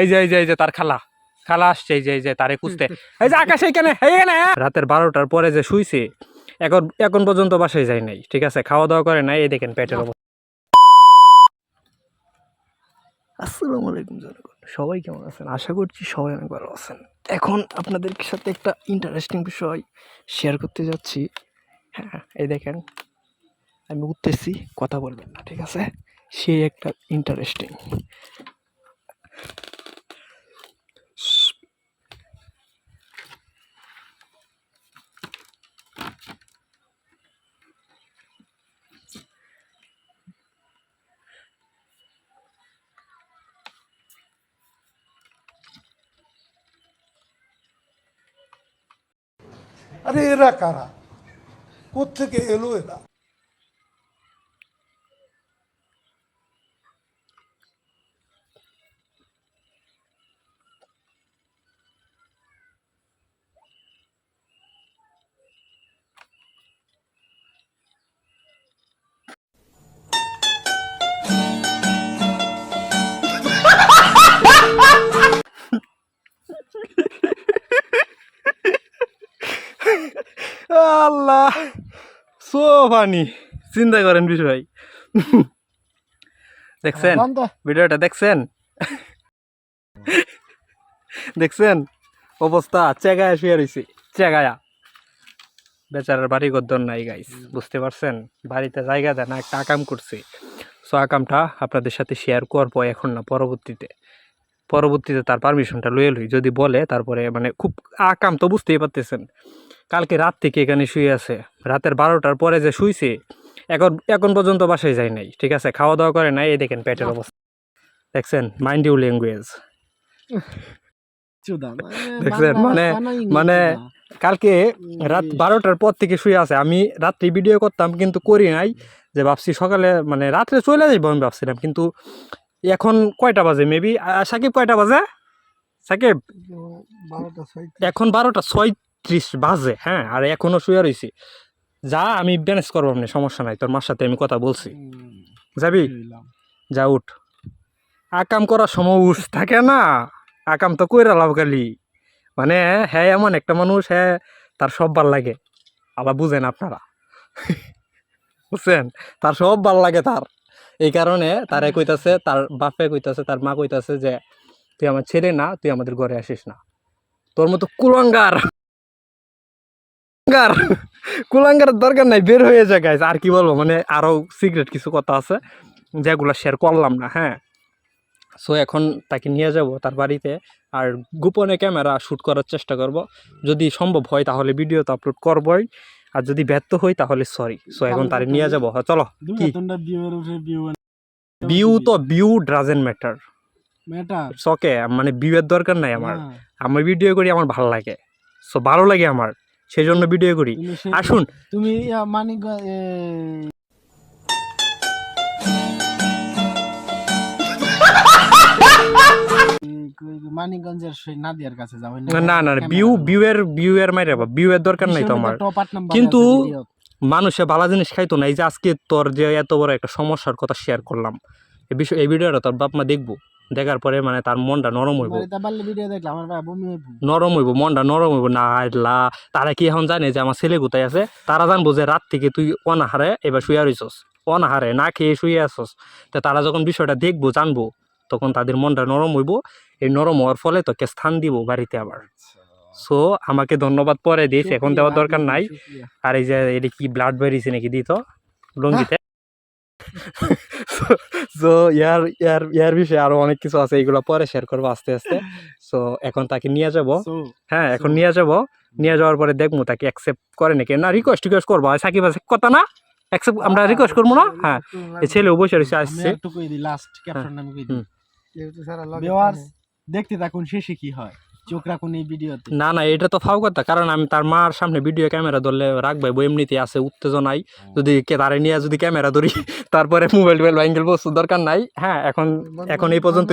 এই যে এই যে এই যে তার খালা। খালা আসছে, এই যে এই যে তারে খুঁজতে। এই যে আকাশ এইখানে এইখানে। রাতের বারোটার পরে যে শুইছে, এখন এখন পর্যন্ত বাসায় যায় নাই, ঠিক আছে? খাওয়া দাওয়া করে নাই, এই দেখেন পেটের অবস্থা। আসসালামু আলাইকুম জনগণ। সবাই কেমন আছেন? আশা করছি সবাই অনেক ভালো আছেন। এখন আপনাদের সাথে একটা ইন্টারেস্টিং বিষয় শেয়ার করতে যাচ্ছি। হ্যাঁ এই দেখেন, আমি উঠতেছি, কথা বলবেন না, ঠিক আছে? সেই একটা ইন্টারেস্টিং আরে এরা কারা? কোথেকে এলো এরা? আল্লাহ। So funny. চিন্তা করেন বিষয় দেখছেন? ভিডিওটা দেখছেন? দেখছেন? অবস্থা চেগায় শুয়ে রয়েছে চেগায়া। বেচারার বাড়ি গদ্দর নাই গাইস বুঝতে পারছেন? বাড়িতে জায়গা দেয় না একটা আকাম করছে। সো আকামটা আপনাদের সাথে শেয়ার করব এখন না পরবর্তীতে। পরবর্তীতে তার পারমিশনটা লয়ে লই। যদি বলে তারপরে মানে খুব আকাম তো বুঝতেই পারতেছেন। কালকে রাত থেকে এখানে শুয়ে আছে। রাতের বারোটার পরে যে শুইছে এখন এখন পর্যন্ত বাসায় যায় নাই ঠিক আছে? খাওয়া দাওয়া করে নাই এই দেখেন পেটের অবস্থা। দেখছেন? মাইন্ড ইউ ল্যাঙ্গুয়েজ দেখছেন, মানে- মানে কালকে রাত বারোটার পর থেকে শুয়ে আছে। আমি রাত্রি ভিডিও করতাম কিন্তু করি নাই। যে ভাবছি সকালে মানে রাত্রে চলে যাইব আমি ভাবছিলাম কিন্তু এখন কয়টা বাজে? মেবি সাকিব কয়টা বাজে? সাকিব? এখন বারোটা ছয় ছয়ত্রিশ বাজে হ্যাঁ আর এখনও শুয়ে রয়েছি যা আমি ম্যানেজ করব আপনি সমস্যা নাই তোর মার সাথে আমি কথা বলছি। যাবি? যা উঠ। আকাম করার সময় উঠ থাকে না। আকাম তো কইরা লাভ গালি মানে হ্যাঁ এমন একটা মানুষ হ্যাঁ তার সব ভালো লাগে। আবার বুঝেন আপনারা। বুঝছেন? তার সব ভালো লাগে তার। এই কারণে তারে কইতাছে তার বাপে কইতাছে তার মা কইতাছে যে তুই আমার ছেলে না তুই আমাদের ঘরে আসিস না। তোর মতো কুলাঙ্গার কুলাঙ্গার কুলাঙ্গারের দরকার নাই বের হয়ে যায় গাইজ আর কি বলব মানে আরও সিক্রেট কিছু কথা আছে যেগুলো শেয়ার করলাম না হ্যাঁ? সো এখন তাকে নিয়ে যাব তার বাড়িতে আর গোপনে ক্যামেরা শ্যুট করার চেষ্টা করব। যদি সম্ভব হয় তাহলে ভিডিও তো আপলোড করবই আর যদি ব্যর্থ হই তাহলে সরি সো এখন তারে নিয়ে যাব হ্যাঁ, চলো কি? ভিউ তো ভিউ ড্রাজেন ম্যাটার সকে মানে ভিউয়ের দরকার নাই আমার। আমি ভিডিও করি আমার ভালো লাগে। সো ভালো লাগে আমার। সেই জন্য ভিডিও করি। আসুন। তুমি মানিক মানিকগঞ্জের সেই নাদিয়ার কাছে যাও না না মাইরে দরকার নাই তো আমার। কিন্তু- মানুষে ভালো জিনিস খাইতো না এই যে আজকে তোর যে এত বড় একটা সমস্যার কথা শেয়ার করলাম এই বিষয় এই ভিডিওটা তোর বাপ মা দেখব। দেখার পরে মানে তার মনটা নরম হইব। নরম হইব মনটা নরম হইব। না আল্লাহ তারা কি এখন জানে যে আমার ছেলে কোথায় আছে? তারা জানব যে রাত থেকে তুই অনাহারে এবার শুয়ে রইছস। অনাহারে না খেয়ে শুয়ে আসছস তো তারা যখন বিষয়টা দেখব জানব তখন তাদের মনটা নরম হইব। এই নরম হওয়ার ফলে তোকে স্থান দিব বাড়িতে আবার। সো আমাকে ধন্যবাদ পরে দিস এখন দেওয়ার দরকার নাই। আর এই যে এটা কি ব্লাড বেরিয়েছে নাকি দিত? লঙ্গিতে। সো ইয়ার ইয়ার ইয়ার বিষয়ে আরও অনেক কিছু আছে এগুলো পরে শেয়ার করব আস্তে আস্তে। সো এখন তাকে নিয়ে যাব। হ্যাঁ এখন নিয়ে যাব। নিয়ে যাওয়ার পরে দেখব তাকে অ্যাকসেপ্ট করে নাকি। না রিকোয়েস্ট টিকোয়েস্ট করব। সাকিব আছে কথা না? অ্যাকসেপ্ট আমরা রিকোয়েস্ট করব না? হ্যাঁ এই ছেলে বসে রয়েছে আসছে। একটু কই দি লাস্ট ক্যাপশন আমি কই দিই। হুম। ভিউয়ার্স দেখতে থাকুন শেষে কি হয়। চোখ রাখুন এই ভিডিওতে। না না এটা তো ফাও কথা কারণ আমি তার মার সামনে ভিডিও ক্যামেরা ধরলে রাখবে বই এমনিতে আছে উত্তেজনাই যদি কে তারে নিয়ে যদি ক্যামেরা ধরি তারপরে মোবাইল টোবাইল ব্যাঙ্গেল বস্তু দরকার নাই। হ্যাঁ এখন এখন এই পর্যন্ত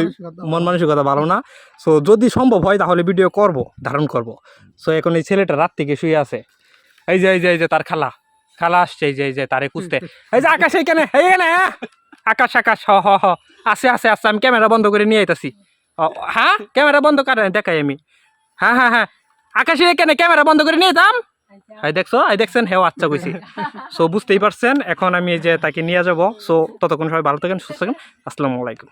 মন মানসিকতা ভালো না। সো যদি সম্ভব হয় তাহলে ভিডিও করব ধারণ করব। সো এখন এই ছেলেটা রাত থেকে শুয়ে আছে। এই যে এই যে এই যে তার খালা। খালা আসছে এই যে এই যে তারে খুঁজতে। এই যে আকাশ এইখানে এইখানে হ্যাঁ? আকাশ আকাশ হ হ হ। আছে আছে আছে আমি ক্যামেরা বন্ধ করে নিয়ে আইতাছি। হ্যাঁ ক্যামেরা বন্ধ করে দেখাই আমি। হ্যাঁ হ্যাঁ হ্যাঁ আকাশে কেন ক্যামেরা বন্ধ করে নিয়ে যাম? হাই দেখছ হাই দেখছেন, হেও আচ্ছা কইছি। সো বুঝতেই পারছেন, এখন আমি যে তাকে নিয়ে যাব। সো ততক্ষণ সবাই ভালো থাকেন, সুস্থ থাকেন। আসসালামু আলাইকুম।